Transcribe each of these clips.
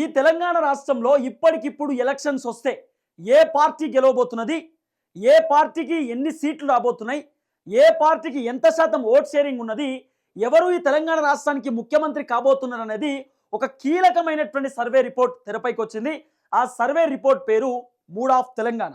ఈ తెలంగాణ రాష్ట్రంలో ఇప్పటికిప్పుడు ఎలక్షన్స్ వస్తే ఏ పార్టీ గెలవబోతున్నది? ఏ పార్టీకి ఎన్ని సీట్లు రాబోతున్నాయి? ఏ పార్టీకి ఎంత శాతం ఓట్ షేరింగ్ ఉన్నది? ఎవరు ఈ తెలంగాణ రాష్ట్రానికి ముఖ్యమంత్రి కాబోతున్నారు అనేది ఒక కీలకమైనటువంటి సర్వే రిపోర్ట్ తెరపైకి వచ్చింది. ఆ సర్వే రిపోర్ట్ పేరు మూడ్ ఆఫ్ తెలంగాణ.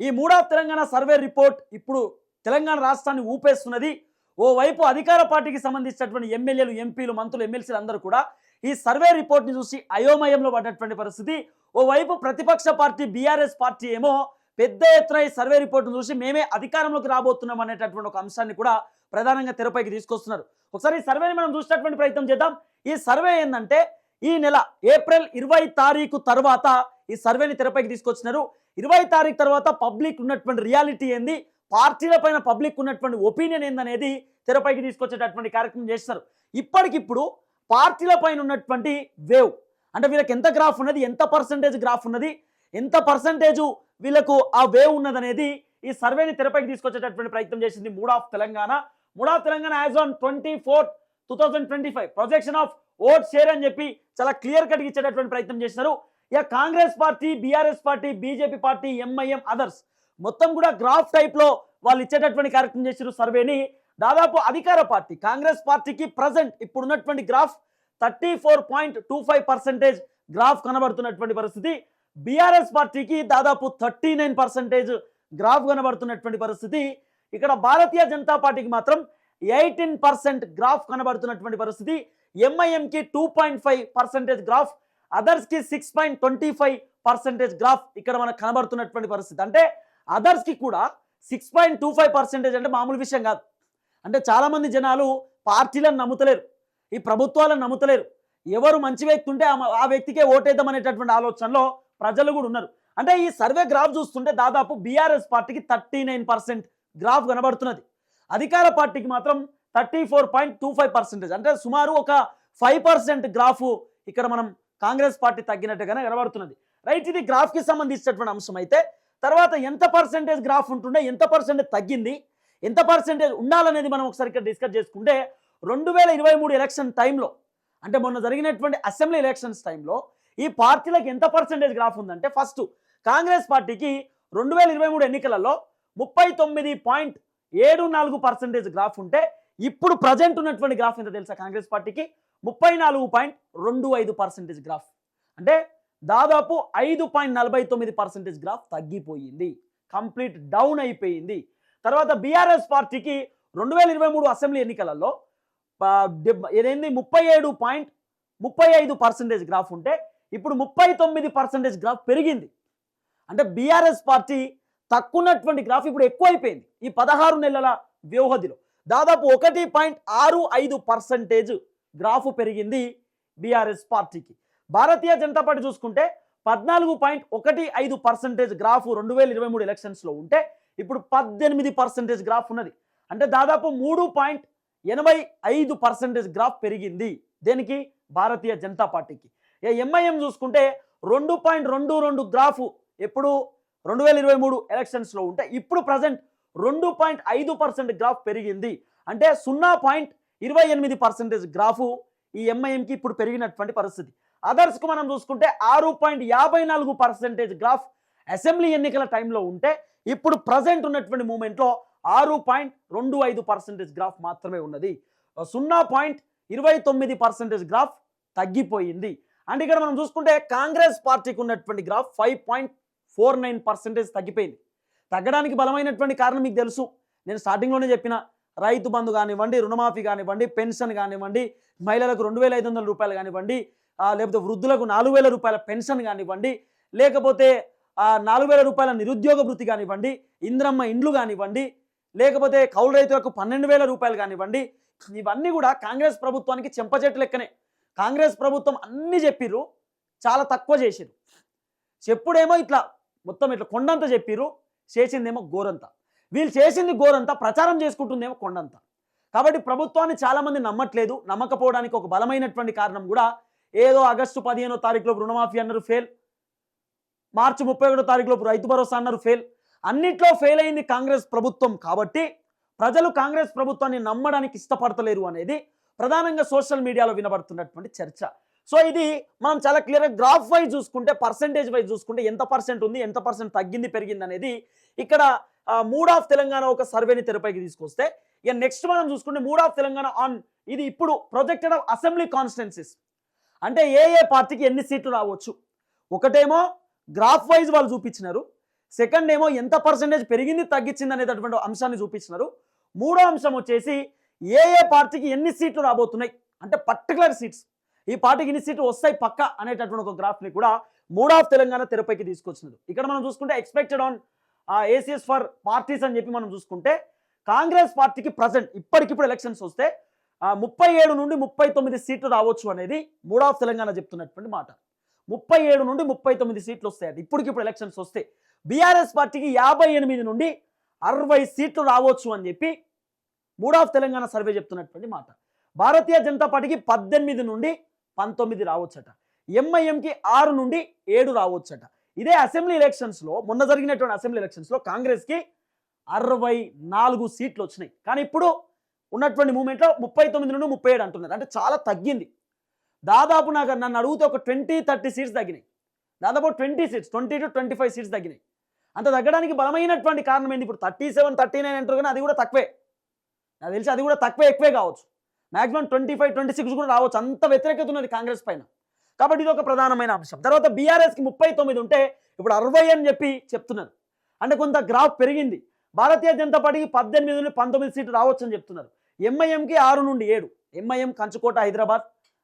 ఈ mood of Telangana survey report ఇప్పుడు తెలంగాణ రాష్ట్రాన్ని ఊపేస్తున్నది. ఓవైపు అధికార పార్టీకి సంబంధించినటువంటి ఎమ్మెల్యేలు ఎంపీలు మంత్రులు ఎమ్మెల్సీలు అందరూ కూడా ఈ సర్వే రిపోర్ట్ని చూసి అయోమయంలో పడ్డటువంటి పరిస్థితి. ఓవైపు ప్రతిపక్ష పార్టీ బీఆర్ఎస్ పార్టీ ఏమో పెద్ద ఎత్తున ఈ సర్వే రిపోర్ట్ను చూసి మేమే అధికారంలోకి రాబోతున్నాం అనేటటువంటి ఒక అంశాన్ని కూడా ప్రధానంగా తెరపైకి తీసుకొస్తున్నారు. ఒకసారి ఈ సర్వేని మనం చూసినటువంటి ప్రయత్నం చేద్దాం. ఈ సర్వే ఏంటంటే ఈ నెల ఏప్రిల్ ఇరవై తారీఖు తర్వాత ఈ సర్వేని తెరపైకి తీసుకొచ్చినారు. ఇరవై తారీఖు తర్వాత పబ్లిక్ ఉన్నటువంటి రియాలిటీ ఏంది? పార్టీల పైన పబ్లిక్ ఉన్నటువంటి ఒపీనియన్ ఏందనేది తెరపైకి తీసుకొచ్చేటటువంటి కార్యక్రమం చేస్తారు ఇప్పటికిప్పుడు పార్టీల పైన ఉన్నటువంటి వేవ్. అంటే వీళ్ళకి ఎంత గ్రాఫ్ ఉన్నది ఎంత పర్సంటేజ్ గ్రాఫ్ ఉన్నది ఎంత పర్సంటేజు వీళ్ళకు ఆ వేవ్ ఉన్నదనేది ఈ సర్వేని తెరపైకి తీసుకొచ్చేటటువంటి ప్రయత్నం చేసింది mood of Telangana. Mood of Telangana as on twenty four two thousand twenty five. Projection of vote share అని చెప్పి చాలా క్లియర్ కట్ ఇచ్చేటటువంటి ప్రయత్నం చేసినారు. ఇక Congress party BRS party BJP party MIM others మొత్తం కూడా గ్రాఫ్ టైప్లో వాళ్ళు ఇచ్చేటటువంటి కార్యక్రమం చేశారు సర్వేని. దాదాపు అధికార పార్టీ కాంగ్రెస్ పార్టీకి ప్రజెంట్ ఇప్పుడున్నటువంటి graph thirty four point two five percentage graph కనబడుతున్నటువంటి పరిస్థితి. బీఆర్ఎస్ పార్టీకి దాదాపు థర్టీ నైన్ పర్సెంటేజ్ గ్రాఫ్ కనబడుతున్నటువంటి పరిస్థితి. ఇక్కడ భారతీయ జనతా పార్టీకి మాత్రం ఎయిటీన్ పర్సెంట్ గ్రాఫ్ కనబడుతున్నటువంటి పరిస్థితి. ఎంఐఎంకి two point five percentage graph అదర్స్కి six point twenty five percentage graph ఇక్కడ మనకు కనబడుతున్నటువంటి పరిస్థితి. అంటే అదర్స్కి కూడా six point two five percentage అంటే మామూలు విషయం కాదు. అంటే చాలామంది జనాలు పార్టీలను నమ్ముతలేరు. ఈ ప్రభుత్వాలను నమ్ముతలేరు. ఎవరు మంచి వ్యక్తి ఉంటే ఆ- ఆ వ్యక్తికే ఓటేద్దాం అనేటటువంటి ఆలోచనలో ప్రజలు కూడా ఉన్నారు. అంటే ఈ సర్వే గ్రాఫ్ చూస్తుంటే దాదాపు బీఆర్ఎస్ పార్టీకి థర్టీ నైన్ పర్సెంట్ గ్రాఫ్ కనబడుతున్నది. అధికార పార్టీకి మాత్రం thirty four point two five percentage. అంటే సుమారు ఒక ఫైవ్ పర్సెంట్ గ్రాఫ్ ఇక్కడ మనం కాంగ్రెస్ పార్టీ తగ్గినట్టుగానే కనబడుతున్నది. రైట్ ఇది గ్రాఫ్కి సంబంధించినటువంటి అంశం అయితే తర్వాత ఎంత పర్సెంటేజ్ గ్రాఫ్ ఉంటుండే ఎంత పర్సెంటేజ్ తగ్గింది ఎంత పర్సెంటేజ్ ఉండాలనేది మనం ఒకసారి ఇక్కడ డిస్కస్ చేసుకుంటే రెండు వేల ఇరవై మూడు ఎలక్షన్ టైంలో అంటే మొన్న జరిగినటువంటి అసెంబ్లీ ఎలక్షన్స్ టైంలో ఈ పార్టీలకు ఎంత పర్సెంటేజ్ గ్రాఫ్ ఉందంటే ఫస్ట్ కాంగ్రెస్ పార్టీకి రెండు వేల ఇరవై మూడు ఎన్నికలలో ముప్పై తొమ్మిది పాయింట్ ఏడు నాలుగు పర్సెంటేజ్ గ్రాఫ్ ఉంటే ఇప్పుడు ప్రజెంట్ ఉన్నటువంటి గ్రాఫ్ ఎంత తెలుసా కాంగ్రెస్ పార్టీకి? ముప్పై నాలుగు పాయింట్ రెండు ఐదు పర్సెంటేజ్ గ్రాఫ్ అంటే దాదాపు ఐదు పాయింట్ నలభై తొమ్మిది పర్సెంటేజ్ గ్రాఫ్ తగ్గిపోయింది. కంప్లీట్ డౌన్ అయిపోయింది. తర్వాత బీఆర్ఎస్ పార్టీకి రెండు వేల ఇరవై మూడు అసెంబ్లీ ఎన్నికలలో ఏదైంది? ముప్పై ఏడు పాయింట్ ముప్పై ఐదు పర్సెంటేజ్ గ్రాఫ్ ఉంటే ఇప్పుడు ముప్పై తొమ్మిది పర్సెంటేజ్ గ్రాఫ్ పెరిగింది. అంటే బీఆర్ఎస్ పార్టీ తక్కువన్నటువంటి గ్రాఫ్ ఇప్పుడు ఎక్కువైపోయింది ఈ పదహారు నెలల వ్యవధిలో. దాదాపు ఒకటి పాయింట్ ఆరు ఐదు పర్సెంటేజ్ గ్రాఫ్ పెరిగింది బీఆర్ఎస్ పార్టీకి. భారతీయ జనతా పార్టీ చూసుకుంటే పద్నాలుగు పాయింట్ ఒకటి ఐదు పర్సెంటేజ్ గ్రాఫ్ రెండు వేల ఇరవై మూడు ఎలక్షన్స్లో ఉంటే ఇప్పుడు పద్దెనిమిది పర్సెంటేజ్ గ్రాఫ్ ఉన్నది. అంటే దాదాపు మూడు పాయింట్ ఎనభై ఐదు పర్సెంటేజ్ గ్రాఫ్ పెరిగింది. దేనికి? భారతీయ జనతా పార్టీకి. ఎంఐఎం చూసుకుంటే రెండు పాయింట్ రెండు రెండు గ్రాఫ్ ఎప్పుడు? రెండు వేల ఇరవై మూడు ఎలక్షన్స్లో ఉంటే ఇప్పుడు ప్రజెంట్ రెండు పాయింట్ ఐదు పర్సెంట్ గ్రాఫ్ పెరిగింది. అంటే సున్నా పాయింట్ ఇరవై ఎనిమిది పర్సెంటేజ్ గ్రాఫు ఈ ఎంఐఎంకి ఇప్పుడు పెరిగినటువంటి పరిస్థితి. అదర్స్కు మనం చూసుకుంటే ఆరు పాయింట్ యాభై నాలుగు పర్సెంటేజ్ గ్రాఫ్ అసెంబ్లీ ఎన్నికల టైంలో ఉంటే ఇప్పుడు ప్రజెంట్ ఉన్నటువంటి మూమెంట్లో ఆరు పాయింట్ రెండు ఐదు పర్సెంటేజ్ గ్రాఫ్ మాత్రమే ఉన్నది. సున్నా పాయింట్ ఇరవై తొమ్మిది పర్సెంటేజ్ గ్రాఫ్ తగ్గిపోయింది. అండ్ ఇక్కడ మనం చూసుకుంటే కాంగ్రెస్ పార్టీకి ఉన్నటువంటి graph five point four nine percentage తగ్గిపోయింది. తగ్గడానికి బలమైనటువంటి కారణం మీకు తెలుసు. నేను స్టార్టింగ్లోనే చెప్పిన రైతు బంధు కానివ్వండి రుణమాఫీ కానివ్వండి పెన్షన్ కానివ్వండి మహిళలకు రెండు వేల ఐదు వందల రూపాయలు కానివ్వండి లేకపోతే వృద్ధులకు నాలుగు వేల రూపాయల పెన్షన్ కానివ్వండి లేకపోతే నాలుగు వేల రూపాయల నిరుద్యోగ వృత్తి కానివ్వండి ఇంద్రమ్మ ఇండ్లు కానివ్వండి లేకపోతే కౌలు రైతులకు పన్నెండు వేల రూపాయలు కానివ్వండి ఇవన్నీ కూడా కాంగ్రెస్ ప్రభుత్వానికి చెంపచెట్టు లెక్కనే. కాంగ్రెస్ ప్రభుత్వం అన్నీ చెప్పిర్రు చాలా తక్కువ చేసిరు చెప్పుడేమో ఇట్లా మొత్తం ఇట్లా కొండంత చెప్పిర్రు చేసిందేమో గోరంత. వీళ్ళు చేసింది గోరంత ప్రచారం చేసుకుంటుందేమో కొండంత. కాబట్టి ప్రభుత్వాన్ని చాలామంది నమ్మట్లేదు నమ్మకపోవడానికి ఒక బలమైనటువంటి కారణం కూడా ఏదో ఆగస్టు పదిహేనో తారీఖులో రుణమాఫీ అన్నారు ఫెయిల్. మార్చి ముప్పై ఒకటో తారీఖులోపు రైతు భరోసా అన్నారు ఫెయిల్. అన్నిట్లో ఫెయిల్ అయింది కాంగ్రెస్ ప్రభుత్వం కాబట్టి ప్రజలు కాంగ్రెస్ ప్రభుత్వాన్ని నమ్మడానికి ఇష్టపడతలేరు అనేది ప్రధానంగా సోషల్ మీడియాలో వినబడుతున్నటువంటి చర్చ. సో ఇది మనం చాలా క్లియర్గా గ్రాఫ్ వైజ్ చూసుకుంటే పర్సంటేజ్ వైజ్ చూసుకుంటే ఎంత పర్సెంట్ ఉంది ఎంత పర్సెంట్ తగ్గింది పెరిగింది అనేది ఇక్కడ మూడ్ ఆఫ్ తెలంగాణ ఒక సర్వేని తెరపైకి తీసుకొస్తే ఇక నెక్స్ట్ మనం చూసుకుంటే మూడ్ ఆఫ్ తెలంగాణ ఆన్. ఇది ఇప్పుడు ప్రొజెక్టెడ్ ఆఫ్ అసెంబ్లీ కాన్స్టిట్యున్సీస్. అంటే ఏ ఏ పార్టీకి ఎన్ని సీట్లు రావచ్చు? ఒకటేమో గ్రాఫ్ వైజ్ వాళ్ళు చూపించినారు. సెకండ్ ఏమో ఎంత పర్సెంటేజ్ పెరిగింది తగ్గించింది అనేటటువంటి అంశాన్ని చూపించినారు. మూడో అంశం వచ్చేసి ఏ ఏ పార్టీకి ఎన్ని సీట్లు రాబోతున్నాయి? అంటే పర్టికులర్ సీట్స్ ఈ పార్టీకి ఇన్ని సీట్లు వస్తాయి పక్క అనేటటువంటి ఒక గ్రాఫ్ని కూడా మూడ్ ఆఫ్ తెలంగాణ తెరపైకి తీసుకొచ్చినారు. ఇక్కడ మనం చూసుకుంటే expected on ACs for parties అని చెప్పి మనం చూసుకుంటే కాంగ్రెస్ పార్టీకి ప్రజెంట్ ఇప్పటికిప్పుడు ఎలక్షన్స్ వస్తే ముప్పై ఏడు నుండి ముప్పై తొమ్మిది సీట్లు రావచ్చు అనేది మూడ్ ఆఫ్ తెలంగాణ చెప్తున్నటువంటి మాట. ముప్పై ఏడు నుండి ముప్పై తొమ్మిది సీట్లు వస్తాయి ఇప్పటికిప్పుడు ఎలక్షన్స్ వస్తే. బీఆర్ఎస్ పార్టీకి యాభై ఎనిమిది నుండి అరవై సీట్లు రావచ్చు అని చెప్పి మూడ్ ఆఫ్ తెలంగాణ సర్వే చెప్తున్నటువంటి మాట. భారతీయ జనతా పార్టీకి పద్దెనిమిది నుండి పంతొమ్మిది రావచ్చట. ఎంఐఎంకి ఆరు నుండి ఏడు రావచ్చట. ఇదే అసెంబ్లీ ఎలక్షన్స్లో మొన్న జరిగినటువంటి అసెంబ్లీ ఎలక్షన్స్లో కాంగ్రెస్కి అరవై నాలుగు సీట్లు వచ్చినాయి కానీ ఇప్పుడు ఉన్నటువంటి మూమెంట్లో ముప్పై తొమ్మిది నుండి ముప్పై ఏడు అంటున్నారు. అంటే చాలా తగ్గింది. దాదాపు నాకు నన్ను అడిగితే ఒక ట్వంటీ థర్టీ సీట్స్ తగ్గినాయి. దాదాపు twenty seats twenty to twenty five seats తగ్గినాయి. అంత తగ్గడానికి బలమైనటువంటి కారణం ఏంది? ఇప్పుడు థర్టీ సెవెన్ థర్టీ నైన్ అంటారు కానీ అది కూడా తక్కువే. నాకు తెలిసి అది కూడా తక్కువే ఎక్కువే కావచ్చు. Maximum twenty five twenty six కూడా రావచ్చు. అంత వ్యతిరేకత ఉన్నది కాంగ్రెస్ పైన. కాబట్టి ఇది ఒక ప్రధానమైన అంశం. తర్వాత బీఆర్ఎస్కి ముప్పై తొమ్మిది ఉంటే ఇప్పుడు అరవై అని చెప్పి చెప్తున్నారు. అంటే కొంత గ్రాఫ్ పెరిగింది. భారతీయ జనతా పార్టీకి పద్దెనిమిది నుండి పంతొమ్మిది సీట్లు రావచ్చు అని చెప్తున్నారు. ఎంఐఎంకి ఆరు నుండి ఏడు. ఎంఐఎం కంచుకోట హైదరాబాద్.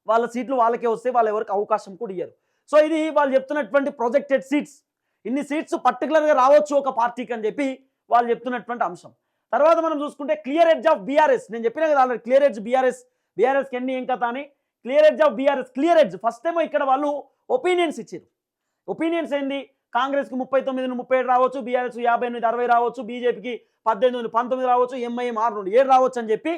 వాళ్ళ సీట్లు వాళ్ళకే వస్తే వాళ్ళు ఎవరికి అవకాశం కూడా ఇయ్యరు. సో ఇది వాళ్ళు చెప్తున్నటువంటి ప్రొజెక్టెడ్ సీట్స్ ఇన్ని సీట్స్ పర్టికులర్గా రావచ్చు ఒక పార్టీకి అని చెప్పి వాళ్ళు చెప్తున్నటువంటి అంశం. తర్వాత మనం చూసుకుంటే క్లియర్ ఎడ్జ్ ఆఫ్ బీఆర్ఎస్ నేను చెప్పిన కదా ఆల్రెడీ క్లియర్ ఎడ్జ్ బీఆర్ఎస్ బీఆర్ఎస్కి ఎన్ని ఏం కథ అని? Clear edge of BRS clear edge first ఏమో ఇక్కడ వాళ్ళు ఒపీనియన్స్ ఇచ్చారు ఒపీనియన్స్ ఏంది? కాంగ్రెస్కి ముప్పై తొమ్మిది నుండి ముప్పై ఏడు రావచ్చు బీఆర్ఎస్ యాభై ఎనిమిది అరవై రావచ్చు బీజేపీకి పద్దెనిమిది నుండి పంతొమ్మిది రావచ్చు ఎంఐఎం ఆరు నుండి ఏడు రావచ్చు అని చెప్పి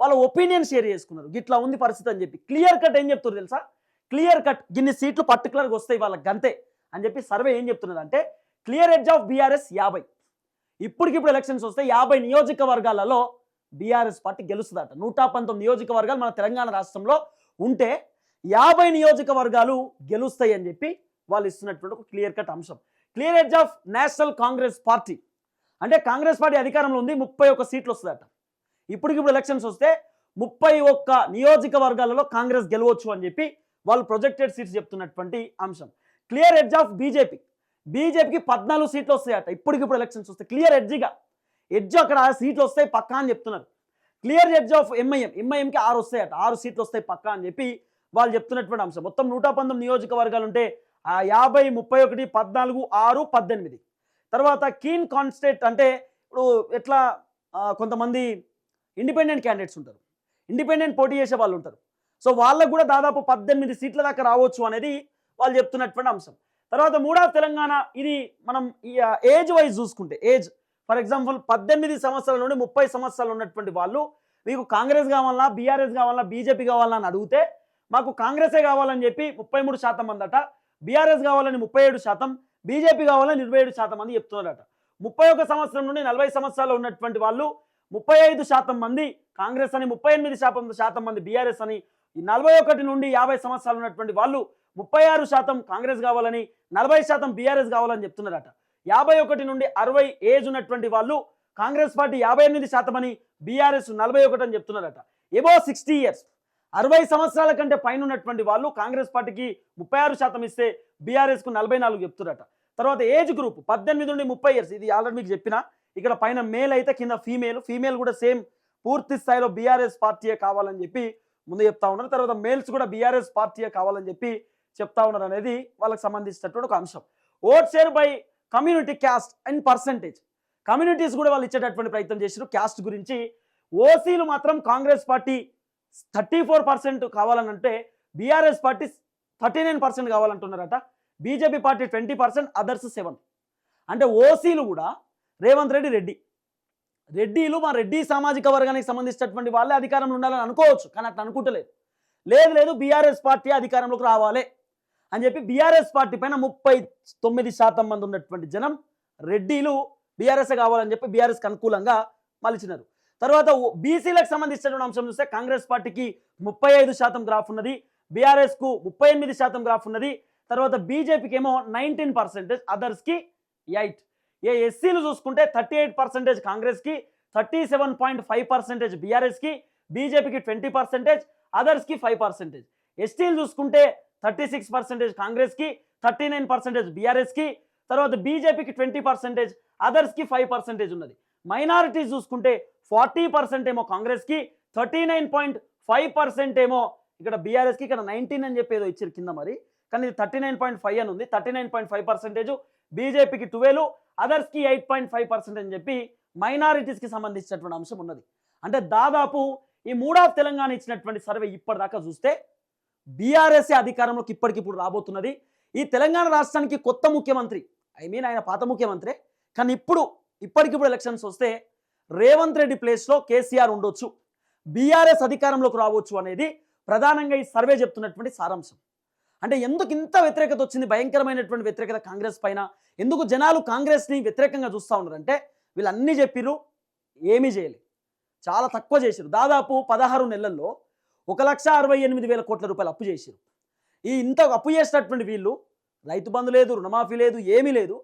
వాళ్ళ ఒపీనియన్ షేర్ చేసుకున్నారు. గిట్లా ఉంది పరిస్థితి అని చెప్పి. క్లియర్ కట్ ఏం చెప్తారు తెలుసా? క్లియర్ కట్ గిన్ని సీట్లు పర్టికులర్గా వస్తాయి వాళ్ళకి గంతే అని చెప్పి సర్వే ఏం చెప్తున్నది అంటే క్లియర్ ఎడ్జ్ ఆఫ్ బీఆర్ఎస్ యాభై. ఇప్పటికిప్పుడు ఎలక్షన్స్ వస్తే యాభై నియోజకవర్గాలలో బీఆర్ఎస్ పార్టీ గెలుస్తుందట. నూట పంతొమ్మిది నియోజకవర్గాలు మన తెలంగాణ రాష్ట్రంలో ఉంటే యాభై నియోజకవర్గాలు గెలుస్తాయి అని చెప్పి వాళ్ళు ఇస్తున్నటువంటి ఒక క్లియర్ కట్ అంశం. Clear edge of national Congress party అంటే కాంగ్రెస్ పార్టీ అధికారంలో ఉంది ముప్పై ఒక్క సీట్లు వస్తుందట ఇప్పటికిప్పుడు ఎలక్షన్స్ వస్తే ముప్పై ఒక్క నియోజకవర్గాలలో కాంగ్రెస్ గెలవచ్చు అని చెప్పి వాళ్ళు ప్రొజెక్టెడ్ సీట్స్ చెప్తున్నటువంటి అంశం. క్లియర్ ఎడ్జ్ ఆఫ్ బీజేపీ బీజేపీకి పద్నాలుగు సీట్లు వస్తాయట. ఇప్పటికిప్పుడు ఎలక్షన్స్ వస్తాయి క్లియర్ ఎడ్జిగా ఎడ్జ్ అక్కడ సీట్లు వస్తాయి పక్కా అని చెప్తున్నారు. క్లియర్ ఎడ్జ్ ఆఫ్ ఎంఐఎం ఎంఐఎంకి ఆరు వస్తాయట. ఆరు సీట్లు వస్తాయి పక్కా అని చెప్పి వాళ్ళు చెప్తున్నటువంటి అంశం. మొత్తం నూట పంతొమ్మిది నియోజకవర్గాలు ఉంటే ఆ యాభై ముప్పై ఒకటి పద్నాలుగు ఆరు పద్దెనిమిది. తర్వాత కీన్ కాన్స్టేట్ అంటే ఇప్పుడు ఎట్లా కొంతమంది ఇండిపెండెంట్ క్యాండిడేట్స్ ఉంటారు. ఇండిపెండెంట్ పోటీ చేసే వాళ్ళు ఉంటారు. సో వాళ్ళకు కూడా దాదాపు పద్దెనిమిది సీట్ల దాకా రావచ్చు అనేది వాళ్ళు చెప్తున్నటువంటి అంశం. తర్వాత మూడవ తెలంగాణ ఇది మనం ఏజ్ వైజ్ చూసుకుంటే ఏజ్ ఫర్ ఎగ్జాంపుల్ పద్దెనిమిది సంవత్సరాల నుండి ముప్పై సంవత్సరాలు ఉన్నటువంటి వాళ్ళు మీకు కాంగ్రెస్ కావాలన్నా బీఆర్ఎస్ కావాలన్నా బీజేపీ కావాలన్నా అని అడిగితే మాకు కాంగ్రెసే కావాలని చెప్పి ముప్పై మూడు శాతం అందట బీఆర్ఎస్ కావాలని ముప్పై ఏడు శాతం బీజేపీ కావాలని ఇరవై ఏడు శాతం మంది చెప్తున్నారట. ముప్పై ఒక సంవత్సరం నుండి నలభై సంవత్సరాలు ఉన్నటువంటి వాళ్ళు ముప్పై ఐదు శాతం మంది కాంగ్రెస్ అని ముప్పై ఎనిమిది శాతం శాతం మంది బీఆర్ఎస్ అని నలభై ఒకటి నుండి యాభై సంవత్సరాలు ఉన్నటువంటి వాళ్ళు ముప్పై ఆరు శాతం కాంగ్రెస్ కావాలని నలభై శాతం బీఆర్ఎస్ కావాలని చెప్తున్నారట. యాభై ఒకటి నుండి అరవై ఏజ్ ఉన్నటువంటి వాళ్ళు కాంగ్రెస్ పార్టీ యాభై ఎనిమిది శాతం అని బీఆర్ఎస్ నలభై ఒకటి అని చెప్తున్నారట. ఎబో సిక్స్టీ ఇయర్స్ అరవై సంవత్సరాల కంటే పైన ఉన్నటువంటి వాళ్ళు కాంగ్రెస్ పార్టీకి ముప్పై ఆరు శాతం ఇస్తే బీఆర్ఎస్కు నలభై నాలుగు చెప్తున్నారట. తర్వాత ఏజ్ గ్రూప్ పద్దెనిమిది నుండి ముప్పై ఇయర్స్ ఇది ఆల్రెడీ మీకు చెప్పిన ఇక్కడ పైన మేల్ అయితే కింద ఫీమేల్ ఫీమేల్ కూడా సేమ్ పూర్తి స్థాయిలో బీఆర్ఎస్ పార్టీయే కావాలని చెప్పి ముందు చెప్తా ఉన్నారు. తర్వాత మేల్స్ కూడా బీఆర్ఎస్ పార్టీయే కావాలని చెప్పి చెప్తా ఉన్నారు అనేది వాళ్ళకి సంబంధించినటువంటి ఒక అంశం. Vote share by community caste and percentage communities కూడా వాళ్ళు ఇచ్చేటటువంటి ప్రయత్నం చేశారు క్యాస్ట్ గురించి ఓసీలు మాత్రం Congress party thirty four percent కావాలని అంటే BRS party thirty nine percent కావాలంటున్నారట BJP party twenty percent others seven అంటే ఓసీలు కూడా రేవంత్ రెడ్డి రెడ్డి. రెడ్డిలు మా రెడ్డి సామాజిక వర్గానికి సంబంధించినటువంటి వాళ్ళే అధికారంలో ఉండాలని అనుకోవచ్చు కానీ అట్లా అనుకుంటలేదు. లేదు లేదు బీఆర్ఎస్ పార్టీ అధికారంలోకి రావాలి అని చెప్పి బీఆర్ఎస్ పార్టీ పైన ముప్పై తొమ్మిది శాతం మంది ఉన్నటువంటి జనం రెడ్డిలు బీఆర్ఎస్ కావాలని చెప్పి బీఆర్ఎస్కి అనుకూలంగా మలిచినారు. తర్వాత బీసీలకు సంబంధించినటువంటి అంశం చూస్తే కాంగ్రెస్ పార్టీకి ముప్పై ఐదు శాతం గ్రాఫ్ ఉన్నది బీఆర్ఎస్కు ముప్పై ఎనిమిది శాతం గ్రాఫ్ ఉన్నది తర్వాత బీజేపీకి ఏమో నైన్టీన్ పర్సెంటేజ్ అదర్స్కి ఎయిట్. ఏ ఎస్సీలు చూసుకుంటే థర్టీ ఎయిట్ పర్సెంటేజ్ కాంగ్రెస్కి thirty seven point five percentage బీఆర్ఎస్కి బీజేపీకి ట్వంటీ పర్సెంటేజ్ అదర్స్కి ఫైవ్ పర్సెంటేజ్. ఎస్టీలు చూసుకుంటే థర్టీ సిక్స్ పర్సెంటేజ్ కాంగ్రెస్కి థర్టీ నైన్ పర్సెంటేజ్ బీఆర్ఎస్కి తర్వాత బీజేపీకి ట్వంటీ పర్సెంటేజ్ అదర్స్కి ఫైవ్ పర్సెంటేజ్ ఉన్నది. మైనారిటీస్ చూసుకుంటే ఫార్టీ పర్సెంట్ ఏమో కాంగ్రెస్కి thirty nine point five percent ఏమో ఇక్కడ బీఆర్ఎస్కి ఇక్కడ నైన్టీన్ అని చెప్పి ఏదో ఇచ్చారు కింద మరి. కానీ ఇది థర్టీ నైన్ పాయింట్ ఫైవ్ అని ఉంది. Thirty nine point five percentage బీజేపీకి ట్వెల్వ్ అదర్స్కి ఎయిట్ పాయింట్ ఫైవ్ పర్సెంట్ అని చెప్పి మైనారిటీస్కి సంబంధించినటువంటి అంశం ఉన్నది. అంటే దాదాపు ఈ మూడాఫ్ తెలంగాణ ఇచ్చినటువంటి సర్వే ఇప్పటిదాకా చూస్తే బీఆర్ఎస్ఏ అధికారంలోకి ఇప్పటికిప్పుడు రాబోతున్నది. ఈ తెలంగాణ రాష్ట్రానికి కొత్త ముఖ్యమంత్రి ఐ మీన్ ఆయన పాత ముఖ్యమంత్రి కానీ ఇప్పుడు ఇప్పటికిప్పుడు ఎలక్షన్స్ వస్తే రేవంత్ రెడ్డి ప్లేస్లో కేసీఆర్ ఉండొచ్చు. బీఆర్ఎస్ అధికారంలోకి రావచ్చు అనేది ప్రధానంగా ఈ సర్వే చెప్తున్నటువంటి సారాంశం. అంటే ఎందుకు ఇంత వ్యతిరేకత వచ్చింది? భయంకరమైనటువంటి వ్యతిరేకత కాంగ్రెస్ పైన. ఎందుకు జనాలు కాంగ్రెస్ని వ్యతిరేకంగా చూస్తూ ఉన్నారంటే వీళ్ళు అన్నీ చెప్పిర్రు ఏమీ చేయలేదు చాలా తక్కువ చేశారు దాదాపు పదహారు నెలల్లో ఒక లక్ష అరవై ఎనిమిది వేల కోట్ల రూపాయలు అప్పు చేశారు ఈ ఇంత అప్పు చేసినటువంటి వీళ్ళు రైతు బంధు లేదు రుణమాఫీ లేదు ఏమీ లేదు.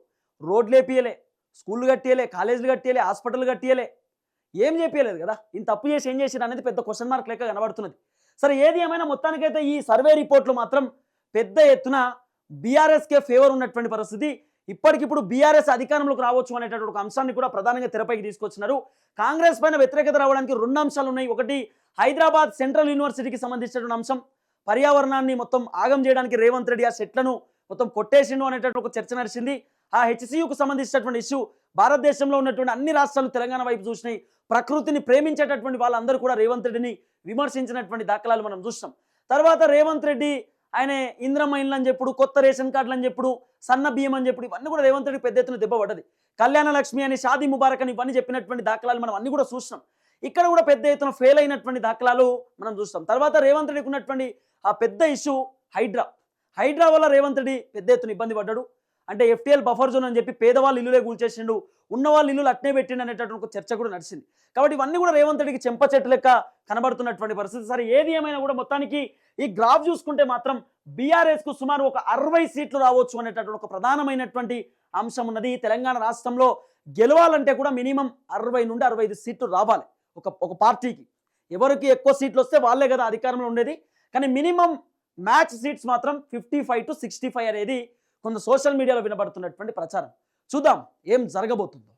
రోడ్లు వేపియలే స్కూళ్ళు కట్టియలే కాలేజీలు కట్టియలే హాస్పిటల్ కట్టియలే. ఏం చెప్పలేదు కదా? ఇంత అప్పు చేసి ఏం చేశారు అనేది పెద్ద క్వశ్చన్ మార్క్ లెక్క కనబడుతున్నది. సరే ఏది ఏమైనా మొత్తానికైతే ఈ సర్వే రిపోర్ట్లు మాత్రం పెద్ద ఎత్తున బీఆర్ఎస్కే ఫేవర్ ఉన్నటువంటి పరిస్థితి. ఇప్పటికిప్పుడు బీఆర్ఎస్ అధికారంలోకి రావచ్చు అనేటటువంటి ఒక అంశాన్ని కూడా ప్రధానంగా తెరపైకి తీసుకొచ్చినారు. కాంగ్రెస్ పైన వ్యతిరేకత రావడానికి రెండు అంశాలు ఉన్నాయి. ఒకటి హైదరాబాద్ సెంట్రల్ యూనివర్సిటీకి సంబంధించినటువంటి అంశం. పర్యావరణాన్ని మొత్తం ఆగం చేయడానికి రేవంత్ రెడ్డి ఆ సెట్లను మొత్తం కొట్టేసిండు అనేటటువంటి ఒక చర్చ నడిచింది. ఆ హెచ్సియుకు సంబంధించినటువంటి ఇష్యూ భారతదేశంలో ఉన్నటువంటి అన్ని రాష్ట్రాలు తెలంగాణ వైపు చూసినాయి. ప్రకృతిని ప్రేమించేటటువంటి వాళ్ళందరూ కూడా రేవంత్ రెడ్డిని విమర్శించినటువంటి దాఖలాలు మనం చూసినాం. తర్వాత రేవంత్ రెడ్డి ఆయన ఇంద్రమైన్లు అని చెప్పుడు కొత్త రేషన్ కార్డులు అని చెప్పుడు సన్న బియ్యం అని చెప్పుడు ఇవన్నీ కూడా రేవంత్ రెడ్డి పెద్ద ఎత్తున దెబ్బ పడ్డది. కళ్యాణ లక్ష్మి అని షాదీ ముబారక్ అని ఇవన్నీ చెప్పినటువంటి దాఖలాలు మనం అన్ని కూడా చూసినాం. ఇక్కడ కూడా పెద్ద ఎత్తున ఫెయిల్ అయినటువంటి దాఖలాలు మనం చూస్తాం. తర్వాత రేవంత్ రెడ్డికి ఉన్నటువంటి ఆ పెద్ద ఇష్యూ హైడ్రా. హైడ్రా వల్ల రేవంత్ రెడ్డి పెద్ద ఎత్తున ఇబ్బంది పడ్డాడు. అంటే ఎఫ్టీఎల్ బఫర్ జోన్ అని చెప్పి పేదవాళ్ళు ఇల్లులే కూల్చేసిండు ఉన్న వాళ్ళు ఇల్లు అట్నే పెట్టిండు అనేటటువంటి ఒక చర్చ కూడా నడిచింది. కాబట్టి ఇవన్నీ కూడా రేవంత్ రెడ్డికి చెంప చెట్టు లెక్క కనబడుతున్నటువంటి పరిస్థితి. సరే ఏది ఏమైనా కూడా మొత్తానికి ఈ గ్రాఫ్ చూసుకుంటే మాత్రం బీఆర్ఎస్కు సుమారు ఒక అరవై సీట్లు రావచ్చు అనేటటువంటి ఒక ప్రధానమైనటువంటి అంశం ఉన్నది. తెలంగాణ రాష్ట్రంలో గెలవాలంటే కూడా మినిమం అరవై నుండి అరవై ఐదు సీట్లు రావాలి ఒక ఒక పార్టీకి. ఎవరికి ఎక్కువ సీట్లు వస్తే వాళ్ళే కదా అధికారంలో ఉండేది. కానీ మినిమం మ్యాచ్ సీట్స్ మాత్రం fifty five to sixty five అనేది కొంత సోషల్ మీడియాలో వినబడుతున్నటువంటి ప్రచారం. చూద్దాం ఏం జరగబోతుందో.